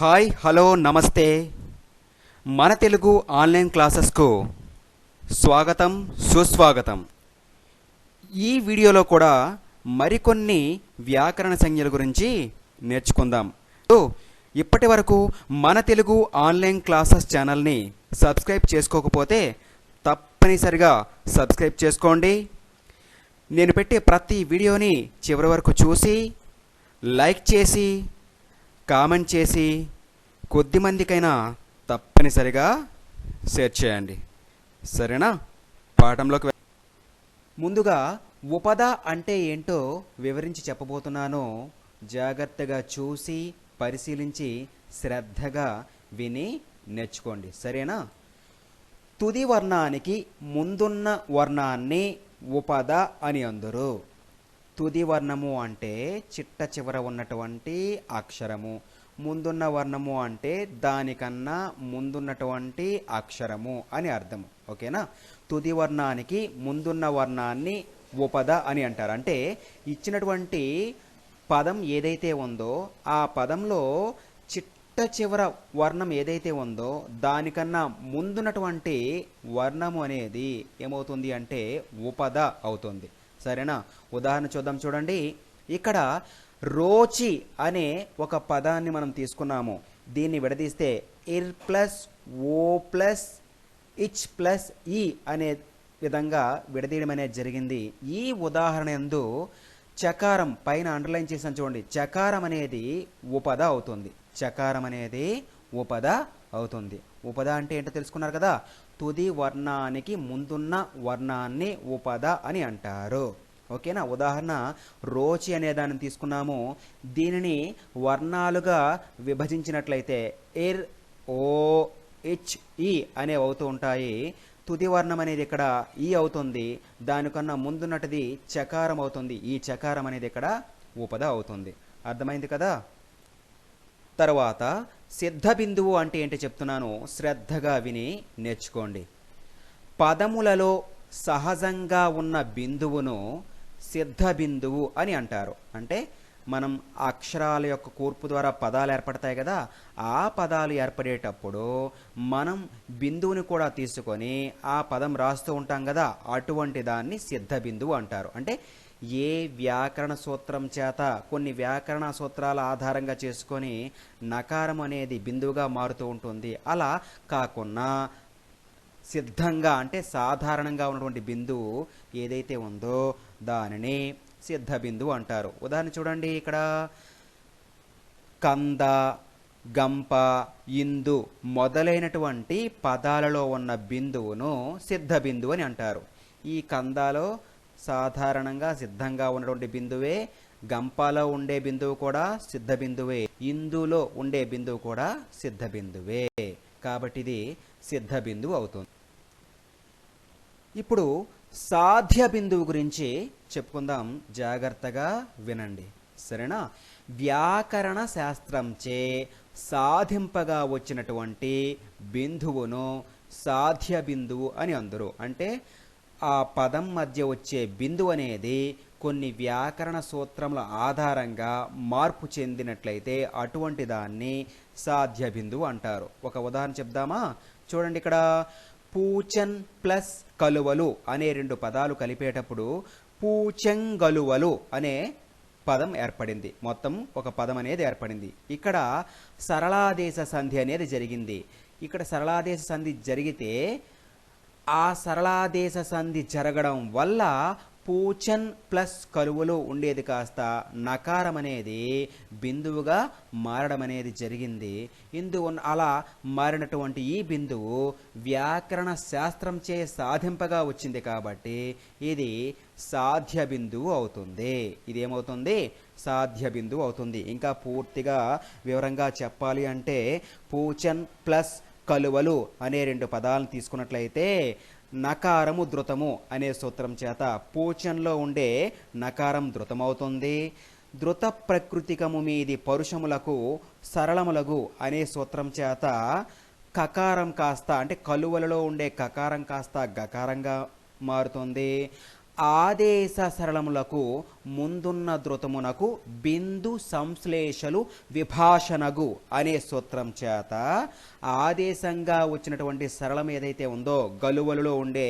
Hi hello నమస్తే. మన Telugu online క్లాసెస్కు స్వాగతం సుస్వాగతం. ఈ వీడియోలో కూడా మరికొన్ని వ్యాకరణ సంజ్ఞల గురించి నేర్చుకుందాం. సో, ఇప్పటి వరకు మన తెలుగు ఆన్లైన్ క్లాసెస్ ఛానల్ని సబ్స్క్రైబ్ చేసుకోకపోతే తప్పనిసరిగా సబ్స్క్రైబ్ చేసుకోండి. నేను పెట్టే ప్రతి వీడియోని చివరి వరకు చూసి లైక్ చేసి కామెంట్ చేసి కొద్ది మందికైనా తప్పనిసరిగా షేర్ చేయండి. సరేనా? పాఠంలోకి ముందుగా ఉపద అంటే ఏంటో వివరించి చెప్పబోతున్నాను. జాగ్రత్తగా చూసి పరిశీలించి శ్రద్ధగా విని నేర్చుకోండి. సరేనా? తుది వర్ణానికి ముందున్న వర్ణాన్ని ఉపద అని అందరు. తుది వర్ణము అంటే చిట్ట చివర ఉన్నటువంటి అక్షరము. ముందున్న వర్ణము అంటే దానికన్నా ముందున్నటువంటి అక్షరము అని అర్థం ఓకేనా? తుది వర్ణానికి ముందున్న వర్ణాన్ని ఉపద అని అంటారు. అంటే ఇచ్చినటువంటి పదం ఏదైతే ఉందో ఆ పదంలో చిట్ట చివర వర్ణం ఏదైతే ఉందో దానికన్నా ముందున్నటువంటి వర్ణము అనేది ఏమవుతుంది అంటే ఉపద అవుతుంది. సరేనా? ఉదాహరణ చూద్దాం చూడండి. ఇక్కడ రోచి అనే ఒక పదాన్ని మనం తీసుకున్నాము. దీన్ని విడదీస్తే ఇర్ ప్లస్ ఓ ప్లస్ ఇచ్ ప్లస్ ఈ అనే విధంగా విడదీయడం అనేది జరిగింది. ఈ ఉదాహరణ ఎందు చకారం పైన అండర్లైన్ చేసాను చూడండి. చకారం అనేది ఉపద అవుతుంది. చకారం అనేది ఉపద అవుతుంది. ఉపద అంటే ఏంటో తెలుసుకున్నారు కదా? తుది వర్ణానికి ముందున్న వర్ణాన్ని ఉపద అని అంటారు. ఓకేనా? ఉదాహరణ రోచి అనే దాన్ని తీసుకున్నాము. దీనిని వర్ణాలుగా విభజించినట్లయితే ఎర్ ఓ హెచ్ ఈ అనేవి అవుతూ ఉంటాయి. తుది వర్ణం అనేది ఇక్కడ ఈ అవుతుంది. దానికన్నా ముందున్నటిది చకారం అవుతుంది. ఈ చకారం అనేది ఇక్కడ ఉపద అవుతుంది. అర్థమైంది కదా? తర్వాత సిద్ధ బిందువు అంటే ఏంటి చెప్తున్నాను? శ్రద్ధగా విని నేర్చుకోండి. పదములలో సహజంగా ఉన్న బిందువును సిద్ధ బిందువు అని అంటారు. అంటే మనం అక్షరాల యొక్క కూర్పు ద్వారా పదాలు ఏర్పడతాయి కదా ఆ పదాలు ఏర్పడేటప్పుడు మనం బిందువుని కూడా తీసుకొని ఆ పదం రాస్తూ ఉంటాం కదా అటువంటి దాన్ని సిద్ధ బిందువు అంటారు. అంటే ఏ వ్యాకరణ సూత్రం చేత కొన్ని వ్యాకరణ సూత్రాల ఆధారంగా చేసుకొని నకారం అనేది బిందువుగా మారుతూ ఉంటుంది. అలా కాకుండా సిద్ధంగా అంటే సాధారణంగా ఉన్నటువంటి బిందువు ఏదైతే ఉందో దానిని సిద్ధ బిందువు అంటారు. ఉదాహరణ చూడండి ఇక్కడ. కంద గంప ఇందు మొదలైనటువంటి పదాలలో ఉన్న బిందువును సిద్ధ బిందువు అని అంటారు. ఈ కందాలో సాధారణంగా సిద్ధంగా ఉన్నటువంటి బిందువే. గంపలో ఉండే బిందువు కూడా సిద్ధ బిందువే. ఇందులో ఉండే బిందువు కూడా సిద్ధ బిందువే. కాబట్టి ఇది సిద్ధ బిందువు అవుతుంది. ఇప్పుడు సాధ్య బిందువు గురించి చెప్పుకుందాం. జాగ్రత్తగా వినండి. సరేనా? వ్యాకరణ శాస్త్రంచే సాధింపగా వచ్చినటువంటి బిందువును సాధ్య బిందువు అని అందరు. అంటే ఆ పదం మధ్య వచ్చే బిందువు అనేది కొన్ని వ్యాకరణ సూత్రముల ఆధారంగా మార్పు చెందినట్లయితే అటువంటి దాన్ని సాధ్య బిందువు అంటారు. ఒక ఉదాహరణ చెప్దామా? చూడండి ఇక్కడ. పూచన్ ప్లస్ కలువలు అనే రెండు పదాలు కలిపేటప్పుడు పూచెంగలువలు అనే పదం ఏర్పడింది. మొత్తం ఒక పదం అనేది ఏర్పడింది. ఇక్కడ సరళాదేశ సంధి అనేది జరిగింది. ఇక్కడ సరళాదేశ సంధి జరిగితే ఆ సరళాదేశ సంధి జరగడం వల్ల పూచన్ ప్లస్ కలువలో ఉండేది కాస్త నకారం అనేది బిందువుగా మారడం అనేది జరిగింది. ఇందు అలా మారినటువంటి ఈ బిందువు వ్యాకరణ శాస్త్రంచే సాధింపగా వచ్చింది కాబట్టి ఇది సాధ్య బిందువు అవుతుంది. ఇది ఏమవుతుంది సాధ్య బిందువు అవుతుంది. ఇంకా పూర్తిగా వివరంగా చెప్పాలి అంటే పూచన్ ప్లస్ కలువలు అనే రెండు పదాలను తీసుకున్నట్లయితే నకారము ధృతము అనే సూత్రం చేత పూచన్లో ఉండే నకారం ధృతమవుతుంది ధృత ప్రకృతికము మీది పరుషములకు సరళములగు అనే సూత్రం చేత కకారం కాస్త అంటే కలువలలో ఉండే కకారం కాస్త గకారంగా మారుతుంది. ఆదేశ సరళములకు ముందున్న ధృతమునకు బిందు సంశ్లేషలు విభాషణగు అనే సూత్రం చేత ఆదేశంగా వచ్చినటువంటి సరళం ఏదైతే ఉందో గలువలులో ఉండే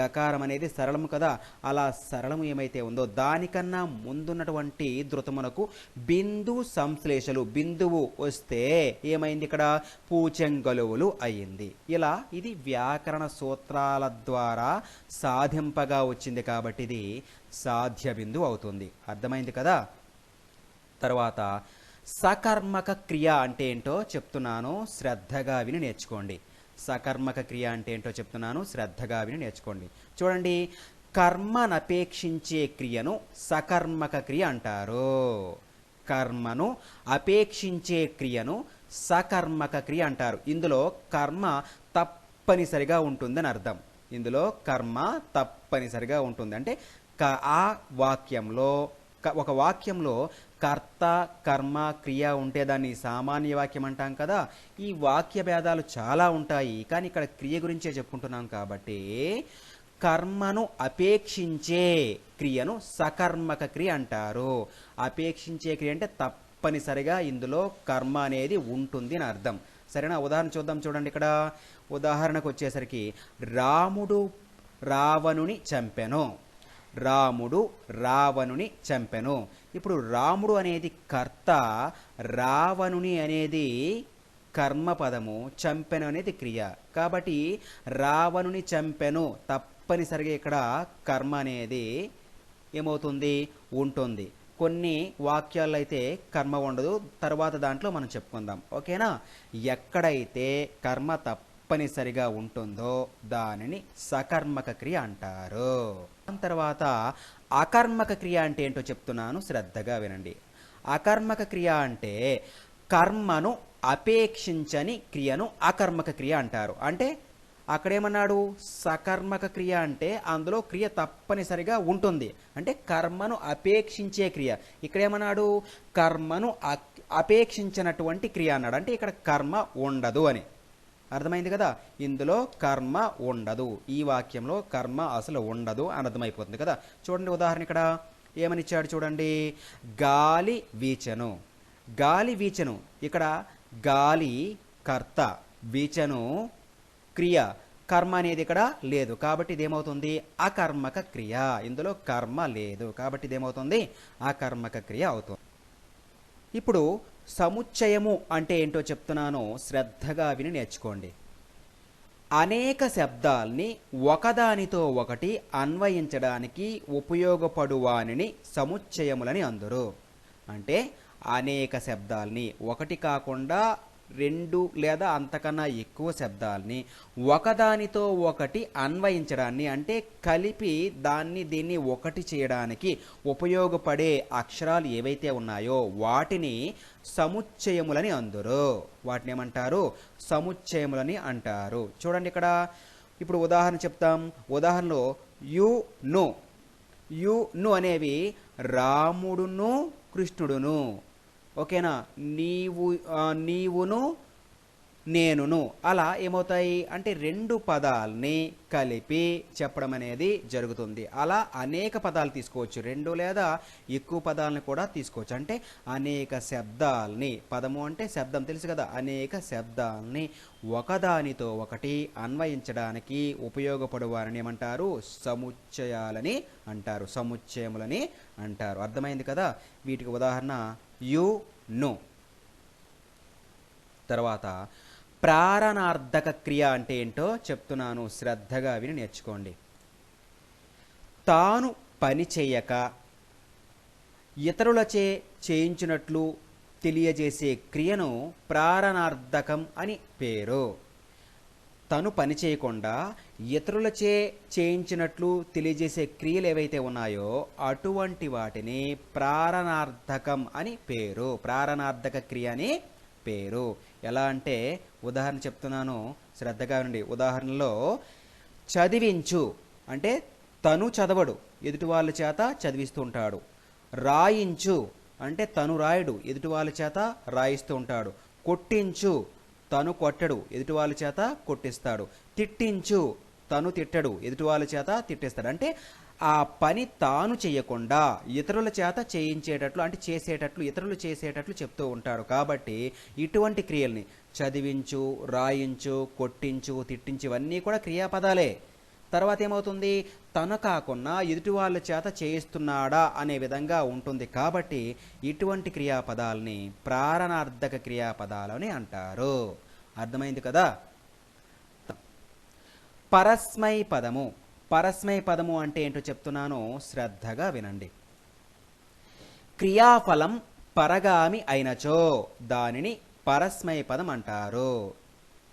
గకారం అనేది సరళము కదా అలా సరళము ఏమైతే ఉందో దానికన్నా ముందున్నటువంటి ధృతమునకు బిందు సంశ్లేషలు బిందువు వస్తే ఏమైంది ఇక్కడ? పూచెంగలువులు అయ్యింది ఇలా ఇది వ్యాకరణ సూత్రాల ద్వారా సాధింపగా వచ్చింది కాబట్టి ఇది సాధ్య బిందువు అవుతుంది. అర్థమైంది కదా? తర్వాత సకర్మక క్రియ అంటే ఏంటో చెప్తున్నాను శ్రద్ధగా విని నేర్చుకోండి. సకర్మక క్రియ అంటే ఏంటో చెప్తున్నాను శ్రద్ధగా విని నేర్చుకోండి. చూడండి కర్మనపేక్షించే క్రియను సకర్మక క్రియ అంటారు. కర్మను అపేక్షించే క్రియను సకర్మక క్రియ అంటారు. ఇందులో కర్మ తప్పనిసరిగా ఉంటుందని అర్థం. ఇందులో కర్మ తప్పనిసరిగా ఉంటుంది. అంటే క ఆ వాక్యంలో క- ఒక వాక్యంలో కర్త కర్మ క్రియ ఉంటే దాన్ని సామాన్య వాక్యం అంటాం కదా. ఈ వాక్య భేదాలు చాలా ఉంటాయి. కానీ ఇక్కడ క్రియ గురించే చెప్పుకుంటున్నాం కాబట్టి కర్మను అపేక్షించే క్రియను సకర్మక క్రియ అంటారు. అపేక్షించే క్రియ అంటే తప్పనిసరిగా ఇందులో కర్మ అనేది ఉంటుంది అని అర్థం. సరేనా? ఉదాహరణ చూద్దాం చూడండి ఇక్కడ. ఉదాహరణకు వచ్చేసరికి రాముడు రావణుని చంపెను. రాముడు రావణుని చంపెను. ఇప్పుడు రాముడు అనేది కర్త రావణుని అనేది కర్మపదము చంపెను అనేది క్రియ. కాబట్టి రావణుని చంపెను తప్పనిసరిగా ఇక్కడ కర్మ అనేది ఏమవుతుంది? ఉంటుంది. కొన్ని వాక్యాల్లో అయితే కర్మ ఉండదు. తర్వాత దాంట్లో మనం చెప్పుకుందాం. ఓకేనా? ఎక్కడైతే కర్మ తప్పనిసరిగా ఉంటుందో దానిని సకర్మక క్రియ అంటారు. దాని తర్వాత అకర్మక క్రియ అంటే ఏంటో చెప్తున్నాను శ్రద్ధగా వినండి. అకర్మక క్రియ అంటే కర్మను అపేక్షించని క్రియను అకర్మక క్రియ అంటారు. అంటే అక్కడేమన్నాడు? సకర్మక క్రియ అంటే అందులో క్రియ తప్పనిసరిగా ఉంటుంది. అంటే కర్మను అపేక్షించే క్రియ. ఇక్కడేమన్నాడు? కర్మను అపేక్షించినటువంటి క్రియ అన్నాడు. అంటే ఇక్కడ కర్మ ఉండదు అని. అర్థమైంది కదా? ఇందులో కర్మ ఉండదు. ఈ వాక్యంలో కర్మ అసలు ఉండదు అని అర్థమైపోతుంది కదా? చూడండి ఉదాహరణ ఇక్కడ. ఏమనిచ్చాడు చూడండి? గాలి వీచను. గాలి వీచను. ఇక్కడ గాలి కర్త. వీచను క్రియ. కర్మ అనేది ఇక్కడ లేదు. కాబట్టి ఇదేమవుతుంది? అకర్మక క్రియ. ఇందులో కర్మ లేదు. కాబట్టి ఇదేమవుతుంది? అకర్మక క్రియ అవుతుంది. ఇప్పుడు సముచ్చయము అంటే ఏంటో చెప్తున్నాను. శ్రద్ధగా విని నేర్చుకోండి. అనేక శబ్దాల్ని ఒకదానితో ఒకటి అన్వయించడానికి ఉపయోగపడు వానిని సముచ్చయములని అందరు. అంటే అనేక శబ్దాల్ని ఒకటి కాకుండా రెండు లేదా అంతకన్నా ఎక్కువ శబ్దాలని ఒకదానితో ఒకటి అన్వయించడాన్ని అంటే కలిపి దాన్ని దీన్ని ఒకటి చేయడానికి ఉపయోగపడే అక్షరాలు ఏవైతే ఉన్నాయో వాటిని సముచ్చయములని అందరు. వాటిని ఏమంటారు? సముచ్చయములని అంటారు. చూడండి ఇక్కడ. ఇప్పుడు ఉదాహరణ చెప్తాం. ఉదాహరణలో యు ను. యు ను అనేవి రాముడును కృష్ణుడును. ఓకేనా? నీవు నీవును నేనును. అలా ఏమవుతాయి? అంటే రెండు పదాల్ని కలిపి చెప్పడం అనేది జరుగుతుంది. అలా అనేక పదాలు తీసుకోవచ్చు. రెండు లేదా ఎక్కువ పదాలను కూడా తీసుకోవచ్చు. అంటే అనేక శబ్దాల్ని. పదము అంటే శబ్దం. తెలుసు కదా? అనేక శబ్దాల్ని ఒకదానితో ఒకటి అన్వయించడానికి ఉపయోగపడు వారిని ఏమంటారు? సముచ్చయాలని అంటారు. సముచ్చయములని అంటారు. అర్థమైంది కదా? వీటికి ఉదాహరణ యు ను తర్వాత ప్రారణార్థక క్రియ అంటే ఏంటో చెప్తున్నాను. శ్రద్ధగా విని నేర్చుకోండి. తాను పని చేయక ఇతరులచే చేయించినట్లు తెలియజేసే క్రియను ప్రారణార్థకం అని పేరు. తను పని చేయకుండా ఇతరులచే చేయించినట్లు తెలియజేసే క్రియలు ఏవైతే ఉన్నాయో అటువంటి వాటిని ప్రారణార్థకం అని పేరు. ప్రారణార్థక క్రియ అని పేరు. ఎలా అంటే ఉదాహరణ చెప్తున్నాను శ్రద్ధగా ఉండి ఉదాహరణలో చదివించు. అంటే తను చదవడు. ఎదుటి వాళ్ళ చేత చదివిస్తూ ఉంటాడు. రాయించు. అంటే తను రాయడు. ఎదుటి వాళ్ళ చేత రాయిస్తూ ఉంటాడు. కొట్టించు. తను కొట్టడు. ఎదుటి వాళ్ళ చేత కొట్టిస్తాడు. తిట్టించు. తను తిట్టడు. ఎదుటి వాళ్ళ చేత తిట్టిస్తాడు. అంటే ఆ పని తాను చేయకుండా ఇతరుల చేత చేయించేటట్లు అంటే చేసేటట్లు ఇతరులు చేసేటట్లు చెప్తూ ఉంటారు. కాబట్టి ఇటువంటి క్రియల్ని చదివించు రాయించు కొట్టించు తిట్టించు ఇవన్నీ కూడా క్రియాపదాలే. తర్వాత ఏమవుతుంది? తను కాకుండా ఎదుటి వాళ్ళ చేత చేయిస్తున్నాడా అనే విధంగా ఉంటుంది. కాబట్టి ఇటువంటి క్రియాపదాలని ప్రారణార్థక క్రియాపదాలని అంటారు. అర్థమైంది కదా? పరస్మై పదము. పరస్మయ పదము అంటే ఏంటో చెప్తున్నానో శ్రద్ధగా వినండి. క్రియాఫలం పరగామి అయినచో దానిని పరస్మయ పదం అంటారు.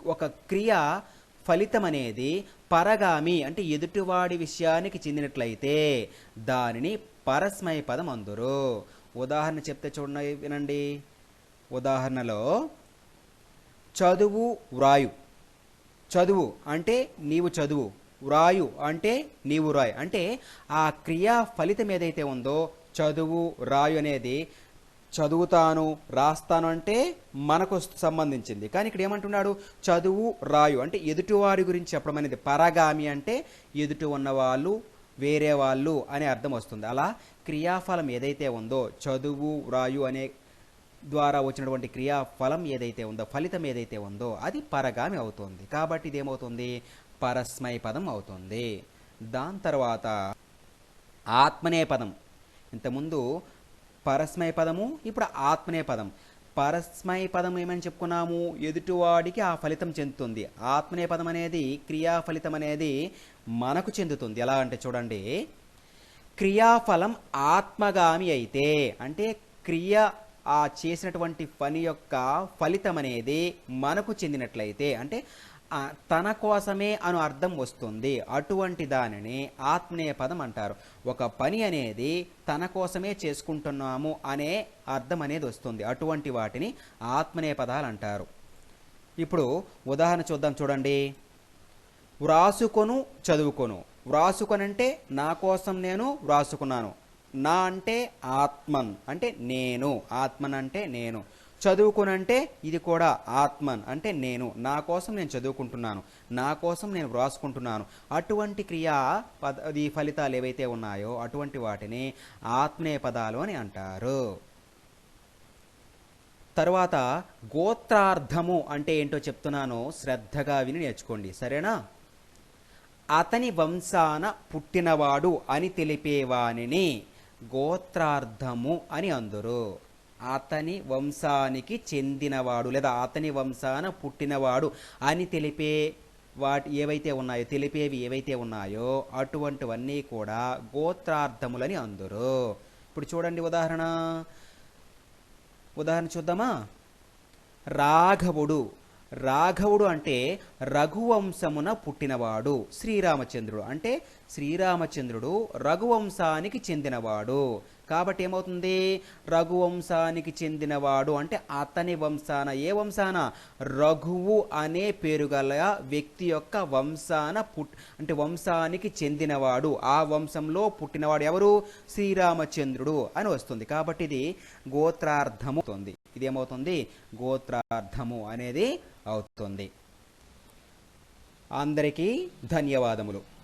ఒక క్రియ ఫలితం అనేది పరగామి అంటే ఎదుటివాడి విషయానికి చెందినట్లయితే దానిని పరస్మయ పదం అందురు. ఉదాహరణ చెప్తే చూడండి వినండి. ఉదాహరణలో చదువు వ్రాయు. చదువు అంటే నీవు చదువు. వ్రాయు అంటే నీవు రాయ్ అంటే ఆ క్రియా ఫలితం ఏదైతే ఉందో చదువు రాయు అనేది చదువుతాను రాస్తాను అంటే మనకు సంబంధించింది. కానీ ఇక్కడ ఏమంటున్నాడు? చదువు రాయు అంటే ఎదుటివారి గురించి చెప్పడం అనేది పరగామి అంటే ఎదుటి ఉన్నవాళ్ళు వేరే వాళ్ళు అనే అర్థం వస్తుంది. అలా క్రియాఫలం ఏదైతే ఉందో చదువు రాయు అనే ద్వారా వచ్చినటువంటి క్రియాఫలం ఏదైతే ఉందో ఫలితం ఏదైతే ఉందో అది పరగామి అవుతుంది. కాబట్టి ఇదేమవుతుంది? పరస్మై పదం అవుతుంది. దాని తర్వాత ఆత్మనే పదం. ఇంతకుముందు పరస్మై పదము ఇప్పుడు ఆత్మనే పదం. పరస్మై పదం ఏమని చెప్పుకున్నాము? ఎదుటివాడికి ఆ ఫలితం చెందుతుంది. ఆత్మనే పదం అనేది క్రియా ఫలితం అనేది మనకు చెందుతుంది. ఎలా అంటే చూడండి. క్రియాఫలం ఆత్మగామి అయితే అంటే క్రియ ఆ చేసినటువంటి పని యొక్క ఫలితం అనేది మనకు చెందినట్లయితే అంటే తన కోసమే అను అర్థం వస్తుంది. అటువంటి దానిని ఆత్మీయ పదం అంటారు. ఒక పని అనేది తన కోసమే చేసుకుంటున్నాము అనే అర్థం అనేది వస్తుంది. అటువంటి వాటిని ఆత్మనేయ పదాలు అంటారు. ఇప్పుడు ఉదాహరణ చూద్దాం చూడండి. వ్రాసుకొను చదువుకొను. వ్రాసుకొనంటే నా కోసం నేను వ్రాసుకున్నాను. నా అంటే ఆత్మన్ అంటే నేను. ఆత్మన్ అంటే నేను. చదువుకునంటే ఇది కూడా ఆత్మన్ అంటే నేను. నా కోసం నేను చదువుకుంటున్నాను. నా కోసం నేను వ్రాసుకుంటున్నాను. అటువంటి క్రియా పద ఈ ఫలితాలు ఏవైతే ఉన్నాయో అటువంటి వాటిని ఆత్మీయ పదాలు అని అంటారు. తర్వాత గోత్రార్థము అంటే ఏంటో చెప్తున్నాను. శ్రద్ధగా విని నేర్చుకోండి. సరేనా? అతని వంశాన పుట్టినవాడు అని తెలిపేవానిని గోత్రార్థము అని అందురు. అతని వంశానికి చెందినవాడు లేదా అతని వంశాన పుట్టినవాడు అని తెలిపే వాటి ఏవైతే ఉన్నాయో తెలిపేవి ఏవైతే ఉన్నాయో అటువంటివన్నీ కూడా గోత్రార్థములని అందురు. ఇప్పుడు చూడండి ఉదాహరణ. ఉదాహరణ చూద్దామా? రాఘవుడు. రాఘవుడు అంటే రఘువంశమున పుట్టినవాడు శ్రీరామచంద్రుడు. అంటే శ్రీరామచంద్రుడు రఘువంశానికి చెందినవాడు. కాబట్టి ఏమవుతుంది? రఘువంశానికి చెందినవాడు. అంటే అతని వంశాన. ఏ వంశాన? రఘువు అనే పేరు గల వ్యక్తి యొక్క వంశాన పుట్ అంటే వంశానికి చెందినవాడు. ఆ వంశంలో పుట్టినవాడు ఎవరు? శ్రీరామచంద్రుడు అని వస్తుంది. కాబట్టి ఇది గోత్రార్థము అవుతుంది. ఇది ఏమవుతుంది? గోత్రార్థము అనేది అవుతుంది. అందరికీ ధన్యవాదములు.